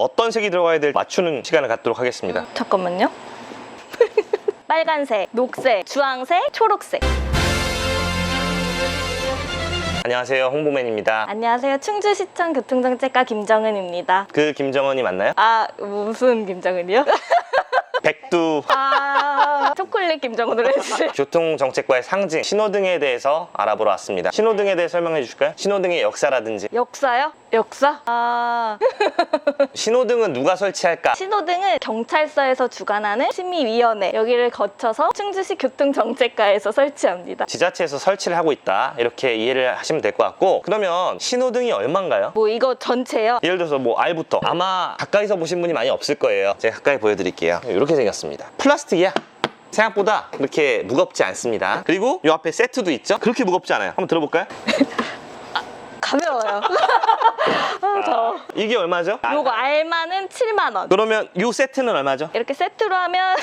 어떤 색이 들어가야 될 맞추는 시간을 갖도록 하겠습니다. 잠깐만요. 빨간색, 녹색, 주황색, 초록색. 안녕하세요. 홍보맨입니다. 안녕하세요. 충주시청 교통정책과 김정은입니다. 그 김정은이 맞나요? 아, 무슨 김정은이요? 백두 아, 초콜릿 김정은으로 해주세요. 교통정책과의 상징 신호등에 대해서 알아보러 왔습니다. 신호등에 대해 설명해 주실까요? 신호등의 역사라든지 역사요? 역사? 아, 신호등은 누가 설치할까? 신호등은 경찰서에서 주관하는 심의위원회 여기를 거쳐서 충주시 교통정책과에서 설치합니다. 지자체에서 설치를 하고 있다 이렇게 이해를 하시면 될 것 같고 그러면 신호등이 얼마인가요? 뭐 이거 전체요? 예를 들어서 뭐 알부터 아마 가까이서 보신 분이 많이 없을 거예요. 제가 가까이 보여드릴게요. 이렇게 생겼습니다. 플라스틱이야. 생각보다 그렇게 무겁지 않습니다. 그리고 이 앞에 세트도 있죠? 그렇게 무겁지 않아요. 한번 들어볼까요? 가벼워요. 아, 저. 이게 얼마죠? 요거 알마는 7만 원. 그러면 이 세트는 얼마죠? 이렇게 세트로 하면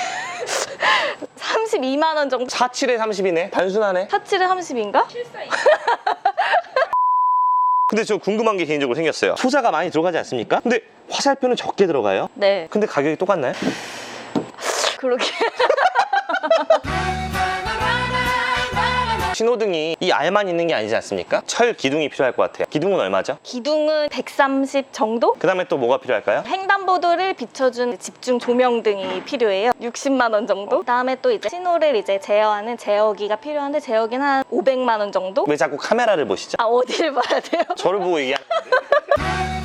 32만 원 정도. 47에 30이네. 단순하네. 사치를 30인가? 근데 저 궁금한 게 개인적으로 생겼어요. 소자가 많이 들어가지 않습니까? 근데 화살표는 적게 들어가요. 네. 근데 가격이 똑같나요? 그러게. 신호등이 이 알만 있는 게 아니지 않습니까? 철 기둥이 필요할 것 같아요. 기둥은 얼마죠? 기둥은 130 정도? 그 다음에 또 뭐가 필요할까요? 횡단보도를 비춰준 집중 조명등이 필요해요. 60만 원 정도. 그 다음에 또 이제 신호를 이제 제어하는 제어기가 필요한데 제어기는 한 500만 원 정도. 왜 자꾸 카메라를 보시죠? 아 어디를 봐야 돼요? 저를 보고 얘기하는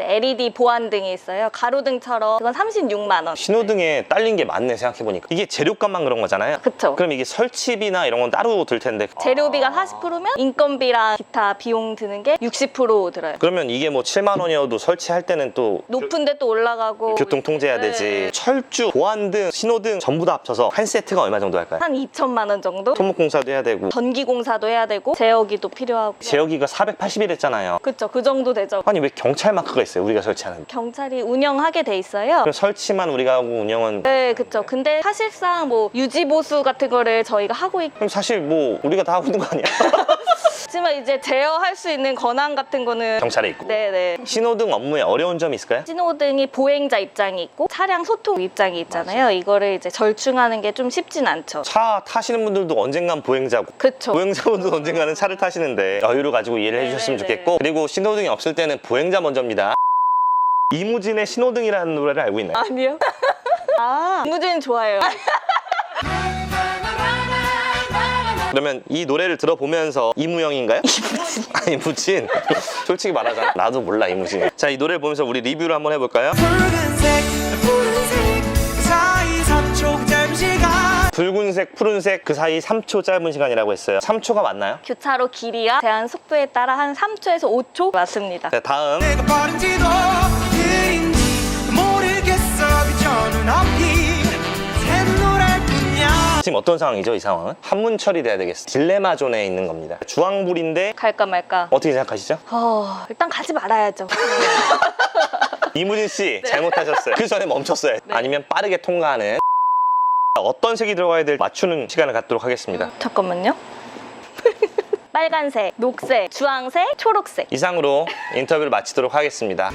이제 LED 보안등이 있어요. 가로등처럼 그건 36만 원. 신호등에 딸린 게 맞네 생각해보니까 이게 재료값만 그런 거잖아요 그쵸. 그럼 이게 설치비나 이런 건 따로 들 텐데 재료비가 40%면 인건비랑 기타 비용 드는 게 60% 들어요. 그러면 이게 뭐 7만 원이어도 설치할 때는 또 높은데 또 올라가고 교통 통제해야 되지 네. 철주, 보안등, 신호등 전부 다 합쳐서 한 세트가 얼마 정도 할까요? 한 2천만 원 정도? 토목공사도 해야 되고 전기공사도 해야 되고 제어기도 필요하고 제어기가 480일 했잖아요 그쵸 그 정도 되죠 아니 왜 경찰 마크가 있어 요. 우리가 설치하는 게. 경찰이 운영하게 돼 있어요. 그럼 설치만 우리가 하고 운영은 네 그쵸. 근데 사실상 뭐 유지보수 같은 거를 저희가 하고 그럼 사실 뭐 우리가 다 하고 있는 거 아니야? 있지만 이제 제어할 수 있는 권한 같은 거는 경찰에 있고. 네네. 신호등 업무에 어려운 점이 있을까요? 신호등이 보행자 입장이 있고 차량 소통 입장이 있잖아요. 이거를 이제 절충하는 게 좀 쉽진 않죠. 차 타시는 분들도 언젠간 보행자고. 그쵸. 보행자분도 언젠가는 차를 타시는데 여유를 가지고 이해를 해주셨으면 네네네. 좋겠고. 그리고 신호등이 없을 때는 보행자 먼저입니다. 이무진의 신호등이라는 노래를 알고 있나요? 아니요. 아 무진 좋아해요 그러면 이 노래를 들어보면서 이무영인가요? 이무진. 아니 이무진. 솔직히 말하자. 나도 몰라 이무진 자 이 노래를 보면서 우리 리뷰를 한번 해볼까요? 붉은색 푸른색 그 사이 3초 짧은 시간. 붉은색 푸른색 그 사이 3초 짧은 시간이라고 했어요. 3초가 맞나요? 교차로 길이와 제한 속도에 따라 한 3초에서 5초? 맞습니다. 자 다음. 내가 버린지도 그인지 모르겠어. 그저 눈앞이 지금 어떤 상황이죠 이 상황은? 한문 처리돼야 되겠어 딜레마 존에 있는 겁니다 주황불인데 갈까 말까 어떻게 생각하시죠? 어, 일단 가지 말아야죠 이무진 씨 잘못하셨어요. 그 전에 멈췄어요. 아니면 빠르게 통과하는 어떤 색이 들어가야 될 맞추는 시간을 갖도록 하겠습니다. 잠깐만요 빨간색, 녹색, 주황색, 초록색 이상으로 인터뷰를 마치도록 하겠습니다.